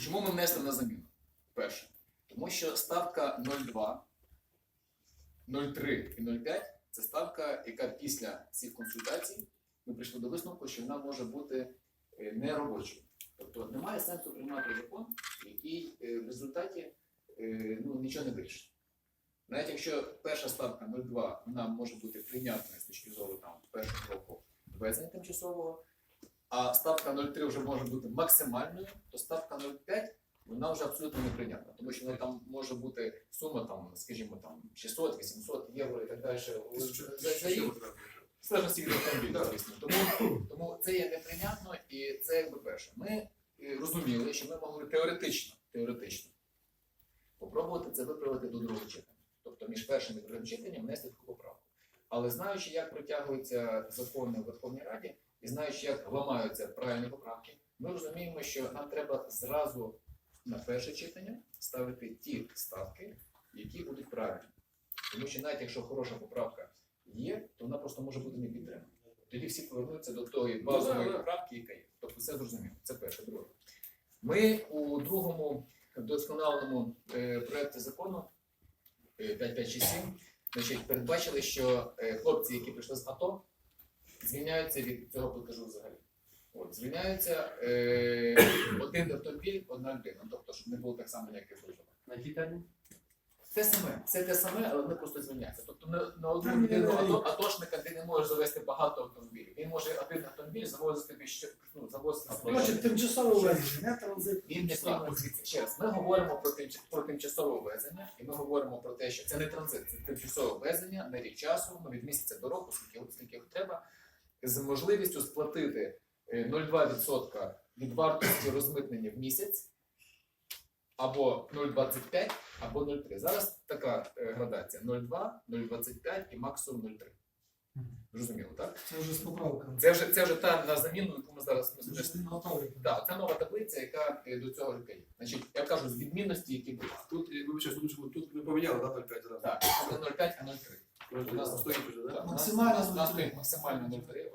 Чому ми внесли на заміну? Перше. Тому що ставка 0,2, 0,3 і 0,5 це ставка, яка після всіх консультацій ми прийшли до висновку, що вона може бути е, неробочою. Тобто немає сенсу приймати закон, який е, в результаті е, ну, нічого не вирішить. Навіть якщо перша ставка 0,2 вона може бути прийнятною з точки зору там, першого року ввезення тимчасового, а ставка 0,3 вже може бути максимальною, то ставка 0,5 вона вже абсолютно неприйнятна, тому що ну, там може бути сума, там, скажімо, там 600-800 євро і так далі. Залежності від автомобіля, звісно. Тому, тому це є неприйнятно і це якби перше. Ми е, розуміли, що ми могли теоретично, теоретично попробувати це виправити до другого читання. Тобто між першим і другим читанням внести таку поправку. Але знаючи, як протягуються закони в Верховній Раді, і знаючи, як ламаються правильні поправки, ми розуміємо, що нам треба зразу на перше читання ставити ті ставки, які будуть правильні. Тому що навіть якщо хороша поправка є, то вона просто може бути не підтримана. Тоді всі повернуться до тої базової да, да. поправки, яка є. Тобто це зрозуміло. Це перше. Друге. Ми у другому вдосконаленому е, проєкті закону е, 5567 значить, передбачили, що е, хлопці, які прийшли з АТО, звільняються від цього платежу взагалі. От, звільняються е, один автомобіль, одна людина. Тобто, щоб не було так само, як і в На який термін? Те саме, це те саме, але вони просто звільняються. Тобто на, на одну людину ато, атошника ти не можеш завести багато автомобілів. Він може один автомобіль завозити тобі ще ну, завозити. Коротше, тимчасове ввезення, транзит. Він не. Дивіться, ще раз. Ми говоримо про, тимч- про тимчасове ввезення, і ми говоримо про те, що це не транзит, це тимчасове ввезення на рік часу, ну, від місяця до року, скільки, скільки його треба, з можливістю сплатити е, 0,2% від вартості розмитнення в місяць, або 0,25, або 0,3. Зараз така е, градація: 0,2, 0,25 і максимум 0,3. Зрозуміло, так? Це вже з поправками. Це вже, це вже та на заміну, яку ми зараз ми Це так, це нова таблиця, яка е, до цього лікає. Значить, я кажу, з відмінності, які були. Тут, е, вибачте, тут, тут, тут ми поміняли, да, 0,5 зараз. Так, не 0,5, а 0,3. У нас стоїть вже, Так, да? у нас- Максимально у нас- у нас 0,3. максимально 0,3.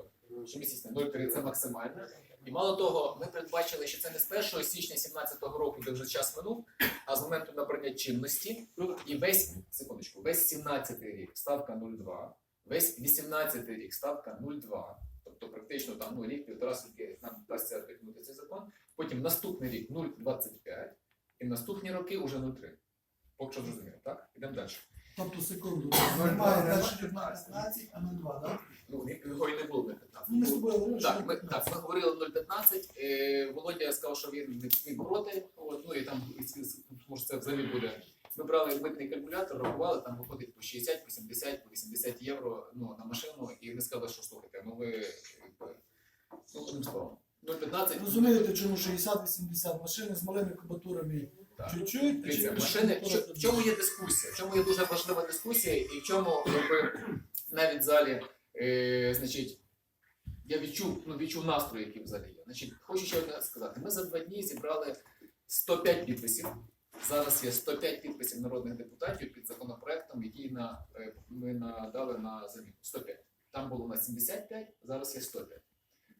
Щомісячне 0,3 це максимально. І мало того, ми передбачили, що це не з 1 січня 2017 року, де вже час минув, а з моменту набрання чинності. Ну. І весь, секундочку, весь 17 рік ставка 0,2, весь 18 рік ставка 0,2. Тобто практично там ну, рік, півтора скільки нам вдасться притягнути цей закон. Потім наступний рік 0,25, і наступні роки вже 0,3. Поки що зрозуміло, так? Ідемо далі. Тобто секунду. Немає два, 15, а 0,2, так? Ну, його і не було 0,15. Ну, ми з тобою говорили, що Так, ми, так, ми говорили 0,15. Е, Володя сказав, що він від проти. От, ну і там, тому що це взагалі буде. Ми брали митний калькулятор, рахували, там виходить по 60, по 70, по 80 євро ну, на машину, і ми сказали, що слухайте, ну ви якби, ну, одним словом. 0,15. Розумієте, чому 60-80 машини з малими кубатурами. Чуть-чуть. Дивіться, машини, в чому є дискусія? В чому є дуже важлива дискусія, і в чому якби, навіть в залі, е, значить, я відчув, ну, відчув настрій, який в залі є. Значить, хочу ще одне сказати. Ми за два дні зібрали 105 підписів. Зараз є 105 підписів народних депутатів під законопроектом, який на, е, ми надали на заміну. 105. Там було на 75, зараз є 105.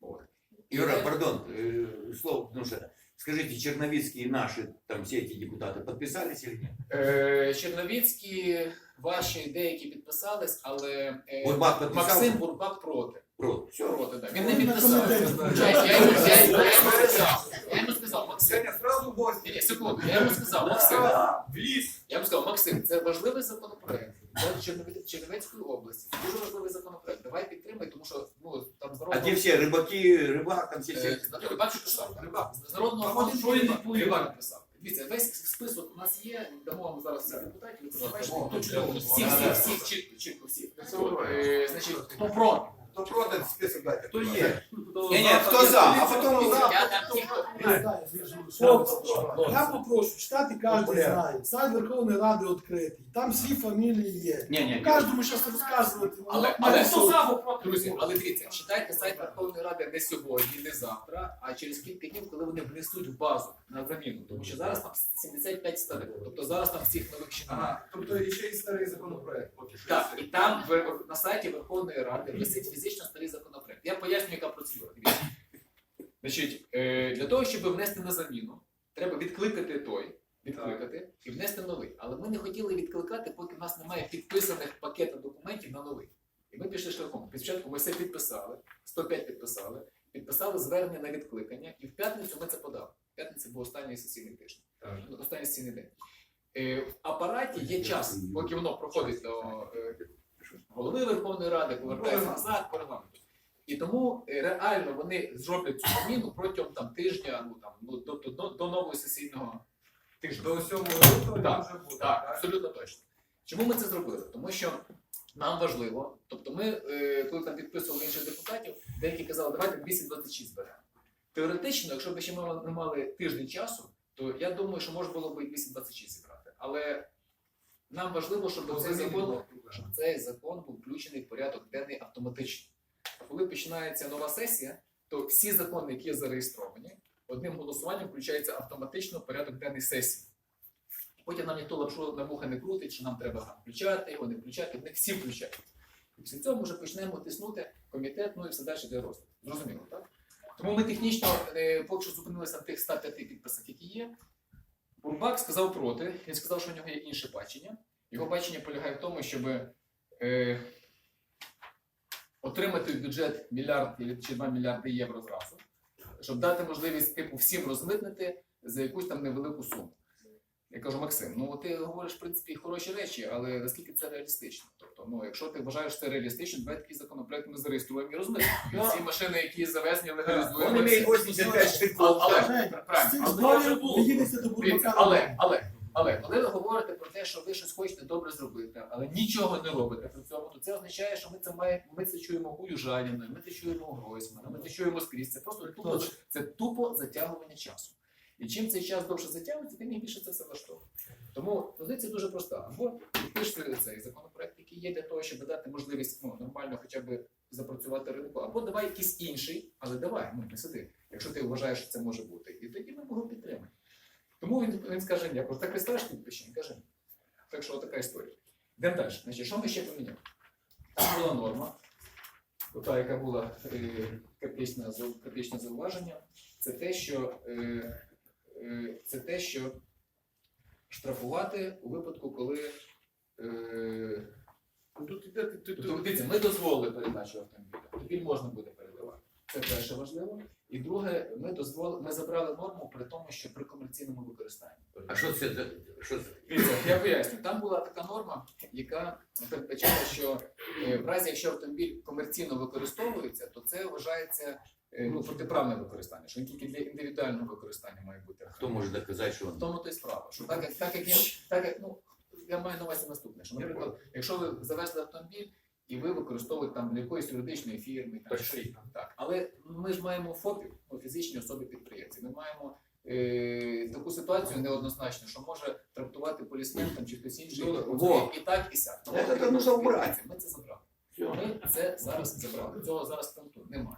От. Юра, пардон, э, слово, потому что скажите, черновицкие наши, там все эти депутаты подписались или нет? Е, Черновіцькі, ваші деякі підписались, але е, Бурбак подписался? Максим Бурбак проти. Про, все. проти да. Він не підписав. Честь, Я йому я йому- я йому сказав. Я йому сказав, Максим. Женя, сразу в гості. Ні, ні, секунду, я йому сказав, Максим. В ліс. Я йому сказав, Максим, це важливий законопроект. Для Чернівецької області. Це дуже важливий законопроект. Давай підтримай, тому що ну там з А народного... те все рыбаки, рыбак, там все Е, все. Рибак що писав? Рибак. З народного що що він Рибак? Писав. Дивіться, весь список у нас є, дамо вам зараз всіх депутатів, ви це бачите. О, Всі, чудово. всі, Да-да. чітко, чітко, всі. Е, Значить, хто проти? То проти список дайте. Хто є? Ні, ні, хто за, а потім за. Я там ті, я попрошу, читати кожен знає. Сайт Верховної Ради відкритий. Там всі фамілії є. Не, не, Кожному зараз розказувати. Але, але, суть. друзі, але дивіться, читайте сайт Верховної Ради не сьогодні, не завтра, а через кілька днів, коли вони внесуть в базу на заміну. Тому що зараз там 75 старих. Тобто зараз там всіх нових ще немає. Ага, тобто і ще й старий законопроект. поки що. Так, і там в, на сайті Верховної Ради висить фізично старий законопроект. Я поясню, яка процедура. Дивіться. Значить, е, для того, щоб внести на заміну, треба відкликати той, відкликати і внести новий. Але ми не хотіли відкликати, поки в нас немає підписаних пакетів документів на новий. І ми пішли шляхом. Спочатку ми все підписали, 105 підписали, підписали звернення на відкликання, і в п'ятницю ми це подали. В п'ятницю був останній сесійний тиждень. Ну, Останній сесійний день. Е, в апараті є час, поки воно проходить до е, голови Верховної Ради, повертається назад по регламенту. І тому е, реально вони зроблять цю зміну протягом там тижня, ну там ну тобто до, до нового сесійного тижня. До 7 лютого Так, може бути. Так, абсолютно точно. Чому ми це зробили? Тому що нам важливо, тобто ми, е, коли там підписували інших депутатів, деякі казали, давайте 226 зберемо. Теоретично, якщо б ще ми не мали тиждень часу, то я думаю, що можна було б і 226 зібрати. Але нам важливо, щоб Бо цей закон щоб цей закон був включений в порядок денний автоматично. А Коли починається нова сесія, то всі закони, які зареєстровані, одним голосуванням включаються автоматично порядок денний сесії. Потім нам ніхто лапшу на вуха не крутить, що нам треба включати його, не включати, вони всі включають. І після цього вже почнемо тиснути комітет, ну і все далі для розгляду. Зрозуміло, так? Тому ми технічно е, поки що зупинилися на тих 105 підписах, які є. Бурбак сказав проти, він сказав, що в нього є інше бачення. Його бачення полягає в тому, щоб е, отримати в бюджет мільярд чи 2 мільярди євро зразу, щоб дати можливість типу всім розмитнити за якусь там невелику суму. Я кажу, Максим, ну ти говориш в принципі хороші речі, але наскільки це реалістично? Тобто, ну якщо ти вважаєш це реалістично, давай такий законопроект ми зареєструємо і розмитимо. Ці Всі машини, які завезені, легалізуємо. Вони мають имеет все. 85 штыков. Але, але, але але, але, але, коли ви говорите про те, що ви щось хочете добре зробити, але нічого не робите при цьому, то це означає, що ми це маємо, ми це чуємо у Южаніна, ми це чуємо у Гройсмана, ми це чуємо скрізь. Це просто тупо, це тупо затягування часу. І чим цей час довше затягується, тим більше це все влаштовує. Тому позиція дуже проста. Або підпишете цей законопроект, який є для того, щоб дати можливість ну, нормально хоча б запрацювати ринку, або давай якийсь інший, але давай, ну не сиди, якщо ти вважаєш, що це може бути. І тоді ми його підтримаємо. Тому він, він скаже, ні, просто так представиш підпиши, він каже. Так що така історія. Йдемо далі. Значить, що ми ще поміняли? Там була норма, ота, яка була е, критичне, зау- зауваження, це те, що, е, е, це те, що штрафувати у випадку, коли. Е, Ну, Тут іде ти- Тобто, ти- ми дозволили передачу автомобіля. Автомобіль можна буде передавати. Це перше важливо. І друге, ми дозволили, ми забрали норму при тому, що при комерційному використанні. А это? за- Что это? Я поясню. Там була така норма, яка передбачала, що е, в разі, якщо автомобіль комерційно використовується, то це вважається е, ну, протиправне використання, що він тільки для індивідуального використання має бути. Кто может доказать, что В тому то й справа. Що так як, так як я, так як, ну, я маю на увазі наступне, що, наприклад, якщо ви завезли автомобіль і ви використовуєте там для якоїсь юридичної фірми, там, Таксі. щось, так. Але ми ж маємо ФОПів, ну, фізичні особи підприємці. Ми маємо е, таку ситуацію неоднозначну, що може трактувати полісмен там, чи хтось інший Ну, во. і так, і сяк. Тому Це ми- так нужно. Ми це забрали. Ми це зараз забрали. Цього зараз пункту немає.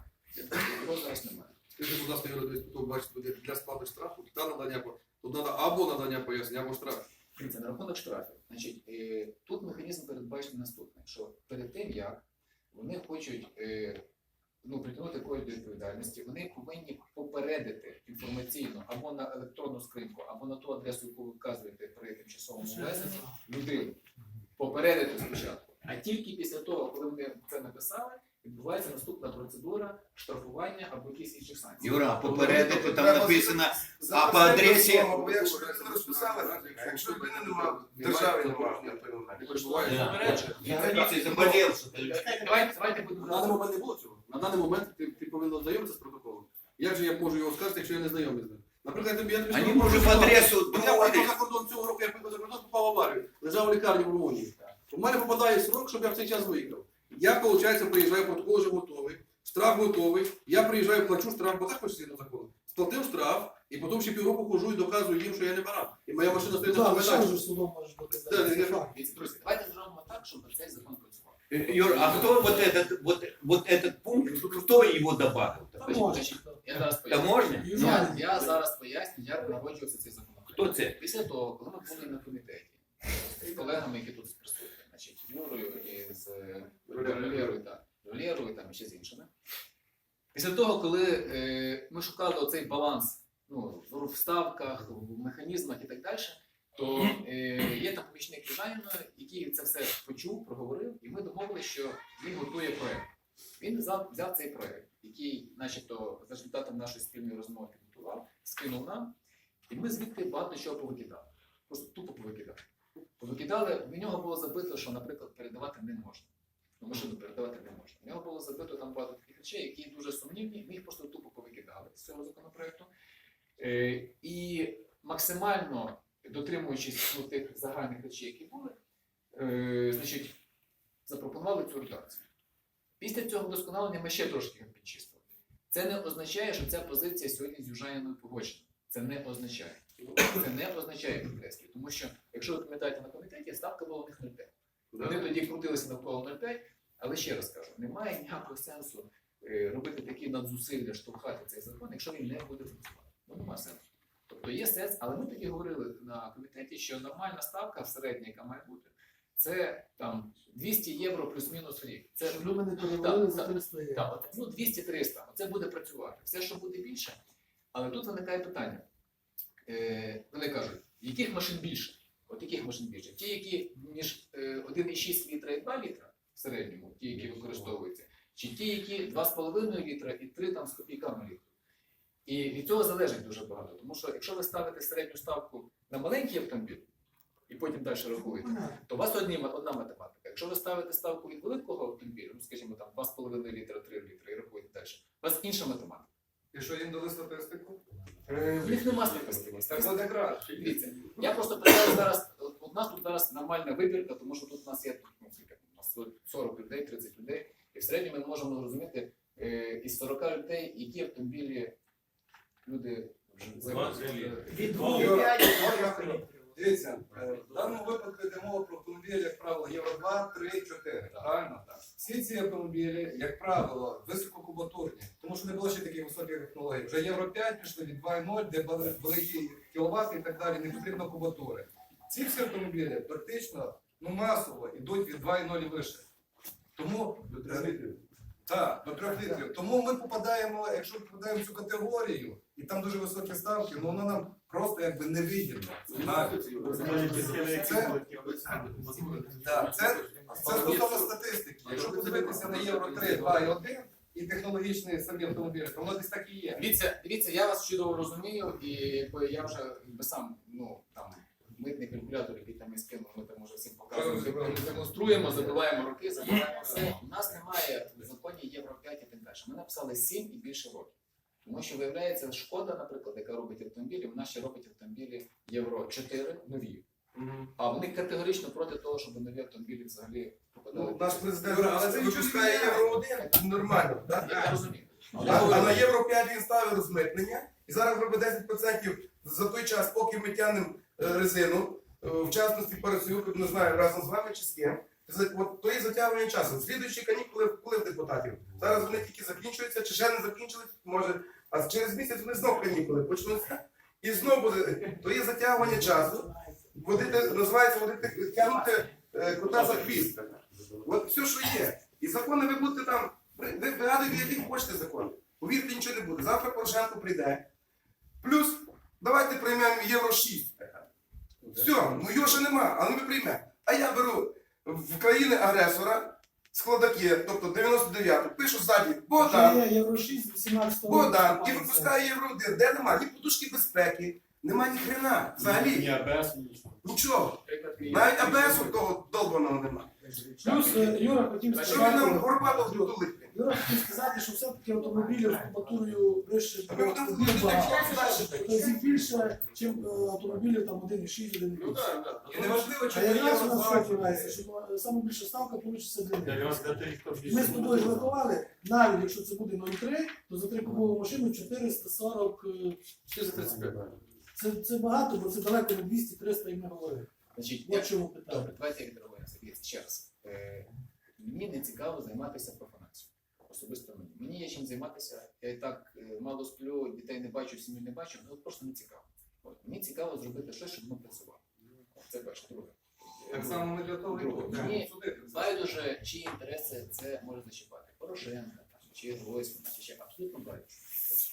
Цього зараз немає. Скажи, будь ласка, Юра, десь тут бачите, буде для сплати штрафу, та надання, по- тут треба або надання пояснення, або штраф. Дивіться, на рахунок штрафів. Значить, е, тут механізм передбачений наступний, що перед тим, як вони хочуть е, ну, притягнути когось до відповідальності, вони повинні попередити інформаційно або на електронну скриньку, або на ту адресу, яку ви вказуєте при тимчасовому ввезенні, людину. Попередити спочатку. А тільки після того, коли вони це написали, відбувається наступна процедура штрафування або якісь інших санкцій. Юра, попередити там написано А по адресі- Бо якщо ви не розписали, якщо в немає. Не границей заболел что-то. Давайте, будемо На даний момент не було цього. На даний момент ти, ти повинен ознайомитися з протоколом. Як же я можу його сказати, якщо я не знайомий з ним? Наприклад, я тобі Они скажу, по адресу От Я поїхав за кордон цього року, я поїхав за кордон, попав в аварію. Лежав у лікарні в Румунії. У мене попадає срок, щоб я в цей час виїхав. Я, виходить, приїжджаю, протокол вже готовий, штраф готовий. Я приїжджаю, плачу штраф, бо так почти закону. Сплатив штраф, і потім ще півроку хожу і доказую їм, що я не баран. І моя машина стоїть на Так, тому що майданчику. вже судом можеш Да, доказати? я- Це я- факт. Дивіться, друзі, давайте зробимо так, щоб цей закон працював. Юр, а кто вот этот, вот, вот этот пункт, кто его добавил? Та Значить, може. значить, Я зараз Это поясню. можно? Я, Южаніна. я зараз поясню, як народжувався цей законопроект. Хто це? Після того, коли ми були на комітеті з колегами, які тут присутні, значить, Юрою і з Валерою, так, Валерою там і ще з іншими. Після того, коли е, ми шукали оцей баланс ну, в ставках, в механізмах і так далі, то е, є там помічник дизайну, який це все почув, проговорив, і ми домовилися, що він готує проєкт. Він взяв, взяв цей проєкт, який, начебто, за результатом нашої спільної розмови підготував, скинув нам, і ми звідти багато чого повикидали. Просто тупо повикидали. Повикидали, в нього було забито, що, наприклад, передавати не можна. Ну, машину передавати не можна. В нього було забито там багато таких речей, які дуже сумнівні, ми їх просто тупо повикидали з цього законопроекту. Е, і максимально дотримуючись ну, тих загальних речей, які були, е, значить, запропонували цю редакцію. Після цього вдосконалення ми ще трошки підчистили. Це не означає, що ця позиція сьогодні з Южаніною погоджена. Це не означає. Це не означає підкреслюю. Тому що, якщо ви пам'ятаєте на комітеті, ставка була у них 0,5. Вони тоді крутилися навколо 0,5, але ще раз кажу, немає ніякого сенсу е, робити такі надзусилля, штовхати цей закон, якщо він не буде працювати. Ну немає сенсу. Тобто є сенс, але ми тоді говорили на комітеті, що нормальна ставка середня, яка має бути, це там 200 євро плюс-мінус рік. Це Щоб люди не перевалили за 300 євро. так, от, ну 200-300, це буде працювати. Все, що буде більше. Але тут виникає питання. Е, вони кажуть, яких машин більше? От яких машин більше? Ті, які між е, 1,6 літра і 2 літра в середньому, ті, які використовуються, чи ті, які 2,5 літра і 3 там з копійками літру. І від цього залежить дуже багато. Тому що якщо ви ставите середню ставку на маленький автомобіль і потім далі рахуєте, то у вас одні, одна математика. Якщо ви ставите ставку від великого автомобіля, ну скажімо там 2,5 літра, 3 літра і рахуєте далі, у вас інша математика. І що їм дали статистику? Е, В них нема статистики. Так краще. Дивіться, я просто питаю зараз, от у нас тут зараз нормальна вибірка, тому що тут у нас є ну, скільки, у нас 40 людей, 30 людей, і в середньому ми можемо зрозуміти е, із 40 людей, які автомобілі люди вже займаються. Від двох. двох. Дивіться, е, в даному випадку йде мова про автомобілі, як правило, Євро 2, 3, 4. Правильно? Так. Всі ці автомобілі, як правило, висококубатурні, тому що не було ще таких високих технологій. Вже Євро 5 пішли від 2.0, де великі кіловати і так далі, не потрібно кубатури. Ці всі автомобілі практично ну, масово йдуть від 2.0 і вище. Тому до 3 літрів. Так, до 3 літрів. Тому ми попадаємо, якщо попадаємо в цю категорію, і там дуже високі ставки, ну воно нам просто якби не вигідно. Навіть. Так, це, це стосовно статистики. Якщо подивитися на Євро 3, 2 і 1 і технологічні самі автомобілі, то воно десь так і є. Дивіться, дивіться, я вас чудово розумію, і я вже якби сам, ну там митний калькулятор, який там я скинув, ми там уже всім показуємо, ми демонструємо, забиваємо роки, забиваємо все. У нас немає в законі Євро 5 і так далі. Ми написали 7 і більше років. Тому що виявляється, шкода, наприклад, яка робить автомобілі, вона ще робить автомобілі Євро 4 нові. А вони категорично проти того, щоб нові автомобілі взагалі попадали. Ну, наш президент але це випускає Євро 1, нормально, так? Я розумію. А, а на Євро 5 він ставив розмитнення, і зараз робить 10% за той час, поки ми тягнемо е, резину, е, в частності Парасюк, не знаю, разом з вами чи з ким. От то є затягування часу. Слідуючі канікули коли в депутатів. Зараз вони тільки закінчуються, чи ще не закінчились, може, а через місяць вони знов канікули почнуться. І знов буде, то є затягування часу. Водити, називається водити, тягнути е, кота за хвіст. От все, що є. І закони ви будете там, ви вигадуєте, які хочете закони. Повірте, нічого не буде. Завтра Порошенко прийде. Плюс давайте приймемо Євро 6. Все, ну його ще нема, але ми приймемо. А я беру в країни агресора складаки, тобто 99-ту, пишу ззаді Богдан, Євро 6 18 року. Богдан, і випускає Євро 1. Де нема? Ні подушки безпеки, нема ні хрена. Взагалі. Нічого. Приклад мій. Навіть АБСу того долбаного нема. Плюс е, Юра хотів Що він сказати, нам Горбатов тулить? Юра хотів сказати, що все-таки автомобілів з кубатурою вище А ми будемо далі. Тобто їх більше, ніж автомобілів там 1,6, 1,8. Ну. І неважливо, А чи якраз у нас що 2, відбувається, що е, саме більша ставка вийде для них. Ми з тобою ж рахували, навіть якщо це буде 0,3, то за трикубову машину 440, е, 435. Це, це багато, бо це далеко не 200-300 і ми говорили. Значить, я От чому питання. Добре, давайте я відреагуємо. Дивіться, ще раз. Е, мені не цікаво займатися профанацією. Особисто мені. Мені є чим займатися. Я і так е, мало сплю, дітей не бачу, сім'ю не бачу, ну просто не цікаво. От, мені цікаво зробити щось, щоб воно працювало. От, Це перше, друге. Так само ми для того і Друге. тут. Судити. Байдуже, чиї інтереси це може зачіпати. Порошенка, там, чи Гройсмана, чи ще абсолютно байдуже.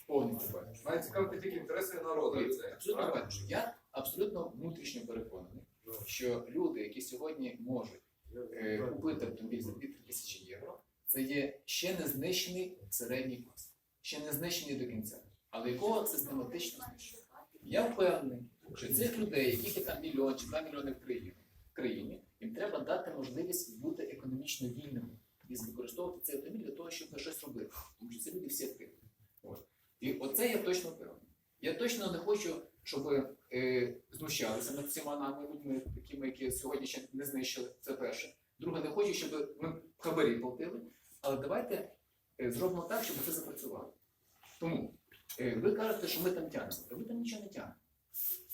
Повністю байдуже. Має цікавити тільки інтереси народу. і це. Абсолютно Правильно? байдуже. Я абсолютно внутрішньо переконаний, що люди, які сьогодні можуть е, купити автомобіль за 2 тисячі євро, це є ще не знищений середній клас, ще не знищений до кінця, але якого систематично знищує. Я впевнений, що цих людей, яких там мільйон чи два мільйони в країні, в країні, їм треба дати можливість бути економічно вільними і використовувати цей автомобіль для того, щоб щось робити. Тому що це люди всі активні. І оце я точно впевнений. Я точно не хочу, щоб е, знущалися над всіма нами людьми, такими, які сьогодні ще не знищили. Це перше. Друге, не хочу, щоб ми хабарі платили. Але давайте е, зробимо так, щоб це запрацювало. Тому е, ви кажете, що ми там тягнемо. Та ви там нічого не тягнете.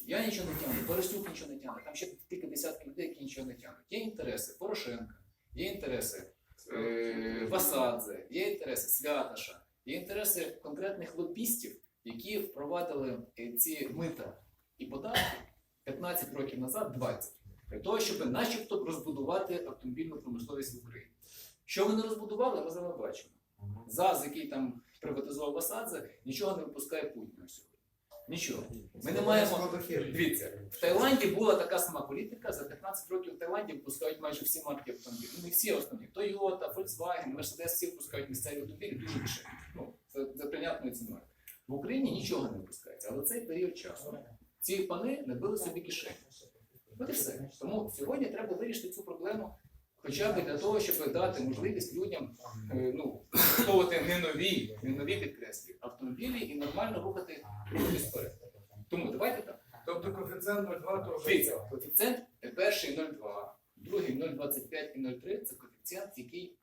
Я нічого не тягну, Борисюк нічого не тягне. Там ще тільки десятки людей, які нічого не тягнуть. Є інтереси Порошенка, є інтереси е, Васадзе, є інтереси Святаша, є інтереси конкретних лобістів, які впровадили е, ці мита і податки 15 років назад, 20, для того, щоб начебто розбудувати автомобільну промисловість в Україні. Що вони розбудували, ми з бачимо. ЗАЗ, який там приватизував Васадзе, нічого не випускає Путіна сьогодні. Нічого. Ми не маємо. Дивіться, в Таїланді була така сама політика. За 15 років в Таїланді випускають майже всі марки автомобілів. Ну, не всі основні. Toyota, Volkswagen, Mercedes, всі випускають місцеві автомобілі дуже дешеві. Ну, за, за прийнятною ціною. В Україні нічого не випускається, але цей період часу ці пани набили собі кишені. От і все. Тому сьогодні треба вирішити цю проблему хоча б для того, щоб дати можливість людям е, ну, купувати не нові, не нові підкреслі автомобілі і нормально рухати рухатись вперед. Тому давайте так. Тобто коефіцієнт 0,2 то вже Дивіться, коефіцієнт перший 0,2, другий 0,25 і 0,3 це коефіцієнт, який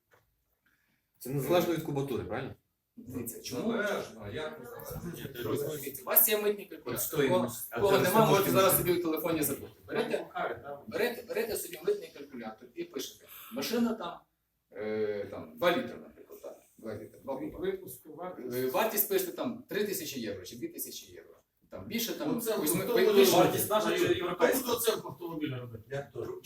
Це незалежно від кубатури, правильно? Дивіться, чому залежно, як не залежно. Дивіться, у вас є митні От калькулятори. Кого, кого нема, можете зараз собі в телефоні забути. Берете, берете, берете собі митний калькулятор і пишете. Машина там, е, там 2 літри, наприклад, так, 2 літри, 2 куба. Е, Вартість пишете там 3 тисячі євро чи 2 тисячі євро. Там більше там Оце візьми- хто ви- ви- вартість наша європейська. Хто оцінку автомобіля робить? Як то?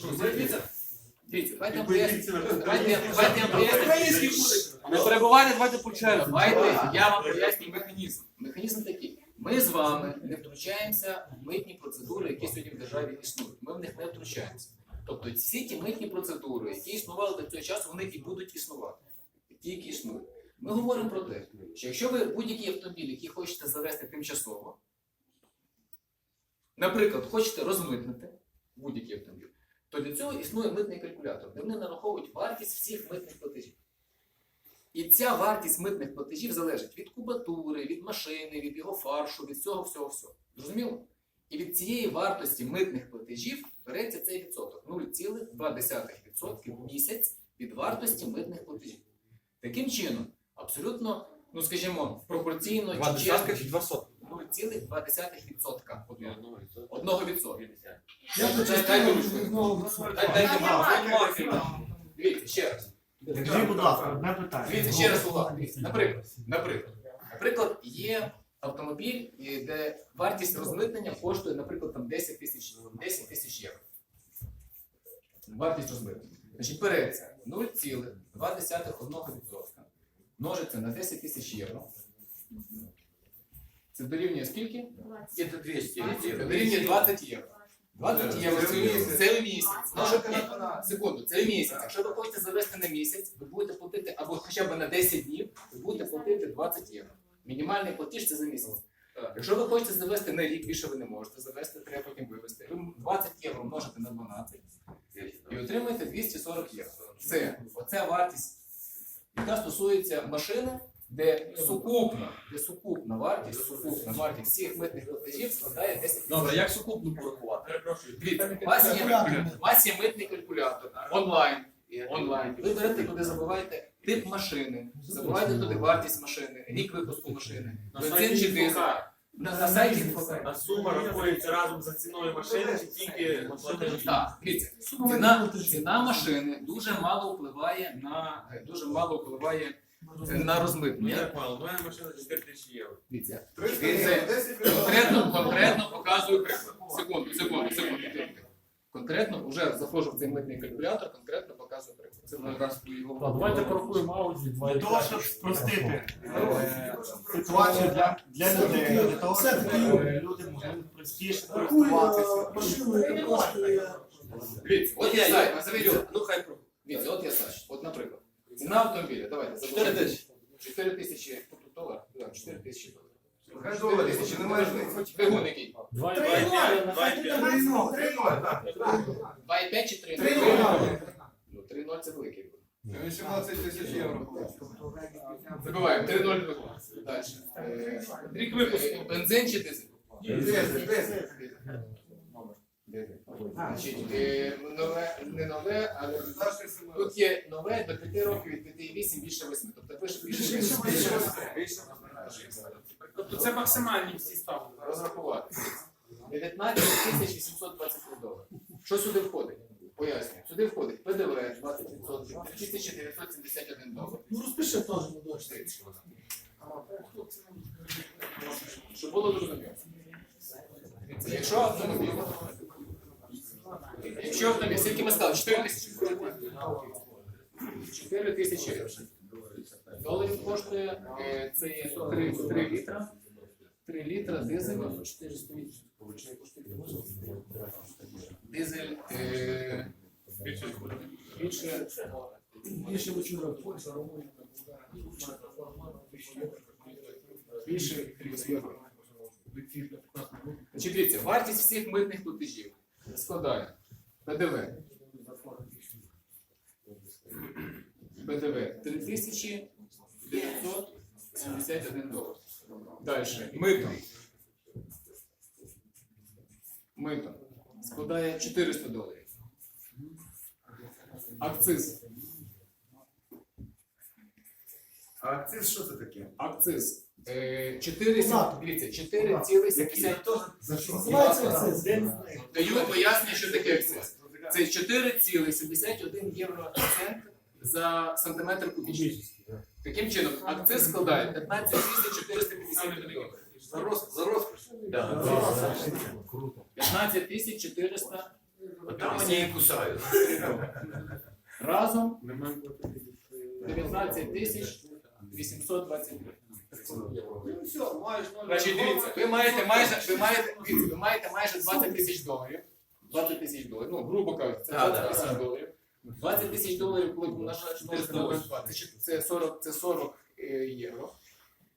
Дивіться, давайте я поясню. Давайте давайте я поясню. Не перебувайте, давайте по черзі. Давайте я вам поясню механізм. Механізм такий. Ми з вами не втручаємося в митні процедури, які сьогодні в державі існують. Ми в них не втручаємося. Тобто всі ті митні процедури, які існували до цього часу, вони і будуть існувати. Ті, які існують. Ми говоримо про те, що якщо ви будь-який автомобіль, який хочете завести тимчасово, наприклад, хочете розмитнити будь-який автомобіль, то для цього існує митний калькулятор, де вони нараховують вартість всіх митних платежів. І ця вартість митних платежів залежить від кубатури, від машини, від його фаршу, від всього, всього, всього. Зрозуміло? І від цієї вартості митних платежів береться цей відсоток 0,2% в місяць від вартості митних платежів. Таким чином, абсолютно, ну скажімо, пропорційно чи чесно? 0,2% одного. Одного відсотка. Я Дайте- мені. Дивіться, ще раз. Скажіть, будь ласка, одне питання. Дивіться, ще раз увагу. Наприклад, наприклад, наприклад, є автомобіль, де вартість розмитнення коштує, наприклад, там 10 тисяч 10 тисяч євро. Вартість розмитнення. Значить, береться 0,2% множиться на 10 тисяч євро. Це дорівнює скільки? Где-то 200 Це дорівнює 20 євро. 20 євро це місяць. Це в місяць. Може, ні, секунду, це місяць. Якщо ви хочете завести на місяць, ви будете платити або хоча б на 10 днів, ви будете платити 20 євро. Мінімальний платіж це за місяць. Якщо ви хочете завести на рік, більше ви не можете завести, треба потім вивести. Ви 20 євро множите на 12 і отримаєте 240 євро. Це оця вартість, яка стосується машини, де сукупна, де сукупна вартість, сукупна вартість всіх митних платежів складає 10 Добре, як сукупну порахувати? Перепрошую. Дивіться, у вас є, у вас є митний калькулятор онлайн. Онлайн. Ви берете туди, забуваєте тип машини, забуваєте туди вартість машини, рік випуску машини, На бензин сайті чи дизель. На, на сайті інфокар. А сума рахується разом за ціною машини чи тільки платежі? Так, дивіться, ціна, ціна машини дуже мало впливає на дуже мало впливає на Ну розмитнення. як мало, мене машина 4 тисячі євро. Дивіться, 300 Це- євро, 10 конкретно, конкретно показую приклад. Секунду, секунду, секунду. конкретно вже заходжу в цей митний калькулятор, конкретно показую приклад. Це ми якраз його Давайте порахуємо Ауді Для того, щоб спростити е, ситуацію для, для людей, для того, щоб е, люди могли простіше користуватися. е, машину, яка коштує Дивіться, от Я- я- сайт, дивіться, Ну хай про. дивіться, от є сайт. От, наприклад, ціна автомобіля, давайте, 4 тисячі. 4 тисячі доларів, да, 4 тисячі доларів. Хай доларів, тисячі, немає ну, різниці. хоч двигун який? Два Три два- ноль, два- нехай два- буде два- три ноль. Три ноль, так. 2,5 чи 3? Три ноль. Ну, 3,0 це великий. Він 17 тисяч євро. Забиваємо, 3,0 двигун. Далі. Рік випуску. Бензин чи дизель? Дизель, дизель. Значить, е, нове, не нове, але тут є нове до 5 років від 5,8 більше 8. Тобто пише більше 8. Більше Більше Тобто це максимальні всі ставки. розрахувати. 19 тисяч 823 долари. Що сюди входить? Пояснюю. Сюди входить ПДВ 20%, 3971 долар. Ну розпиши теж на дошці. Щоб було зрозуміло. Якщо автомобіль, автомобіль, скільки ми сказали? 4 тисячі. 4 тисячі доларів коштує, е, це є 3, 3 літра. 3 літра дизелю, 408. Дизель е, більше Більше вечора. більше 8 євро. Значить, дивіться, вартість всіх митних платежів складає ПДВ. ПДВ 3971 долар. Далі. Мито. Мито складає 400 доларів. Акциз. А акциз що це таке? Акциз. Е, 4, Ладно. дивіться, 4,70. За що? Називається акциз. Даю пояснення, що таке акциз. Це 4,71 євро за сантиметр кубічний. Таким чином, акциз складає 15 450 гривень. За роз- за розкош. Да. 15 400 Там вони і кусають. разом 19 тисяч 820 гривень. Ну все, маєш ноль. Значить, дивіться, ви маєте майже, ви маєте, дивіться, ви маєте майже 20 тисяч доларів. 20 тисяч доларів, ну, грубо кажучи, це Да, 20 да, тисяч доларів. 20 тисяч доларів, коли помножити на 402, це, 40, це 40 е, євро.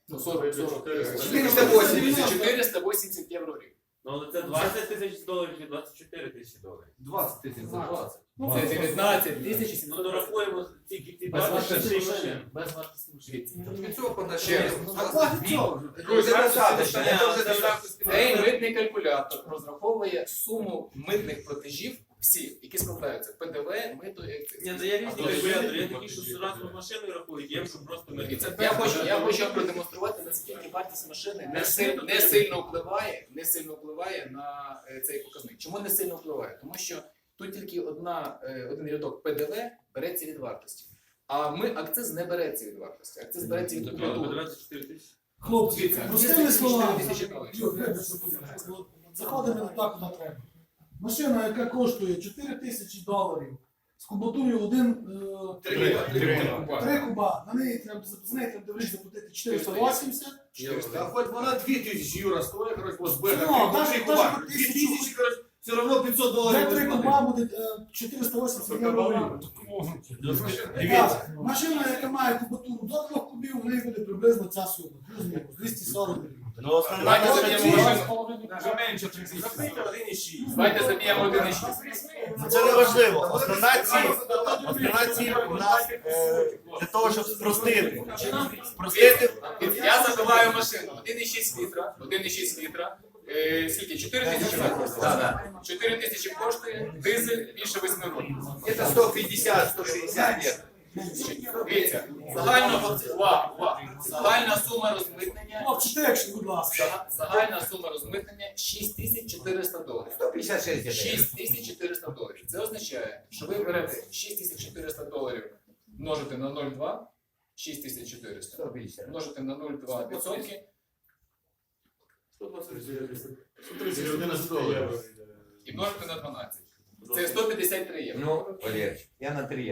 Ну, 40, 40, е, 480. 480 євро в рік. Ну, але це 20 тисяч доларів чи 24 тисячі доларів. 20 тисяч за 20. Це 19 тисяч Ну, 700 дорахуємо тільки ці Без 26 вартості машин. машин. Без вартості машин. Від цього раз. А хватить цього. Друзі, Це достатньо. достатньо. Цей митний калькулятор розраховує суму митних платежів всі, які складаються ПДВ, мито і акциз. Ні, ну я різні калькулятори, є такі, що зразу машиною рахують, є, що просто ми Дивіться, Я хочу, я хочу продемонструвати, наскільки вартість машини не, сильно, не сильно впливає, не сильно впливає на е, цей показник. Чому не сильно впливає? Тому що тут тільки одна, е, один рядок ПДВ береться від вартості. А ми акциз не береться від вартості. Акциз береться від культури. 24 тисячі. Хлопці, простими словами. тисячі доларів. Юр. Заходимо на так куди треба. Машина, яка коштує 4 тисячі доларів, з кубатурою 1 3 куба, на неї треба з неї треба дивитися заплатити 480. А хоч вона 2000 євро стоїть, коротше, по збегах. Ну, Три даже- даже по 2000, коротше, все одно 500 Де доларів. 3 ви куба буде е, 480 євро. Дивіться. Так, Машина, яка має кубатуру до 2 кубів, в неї буде приблизно ця сума. Плюс-мінус 240 гривень. Ну, основна Давайте заб'ємо машину. Вже менше 1,6. Давайте заб'ємо 1,6. Ну, Це не важливо. Основна ціль, основна ціль у нас е, для того, щоб спростити. Спростити Я забиваю машину 1,6 літра, 1,6 літра. Е, скільки? 4 тисячі коштує? Да, да. 4 тисячі коштує, дизель більше 8 років. Це 150, 160 є. Дивіться, загальна, увага, увага. загальна сума розмитнення, Хлопці, текст, будь ласка. загальна сума розмитнення 6400 доларів. 156 6400 доларів. Це означає, що ви берете 6400 доларів, множите на 0,2, 6400, 150. множите на 0,2 відсотки, 130 доларів. і множите на 12. Це 153 євро. Ну, Валерій, я на три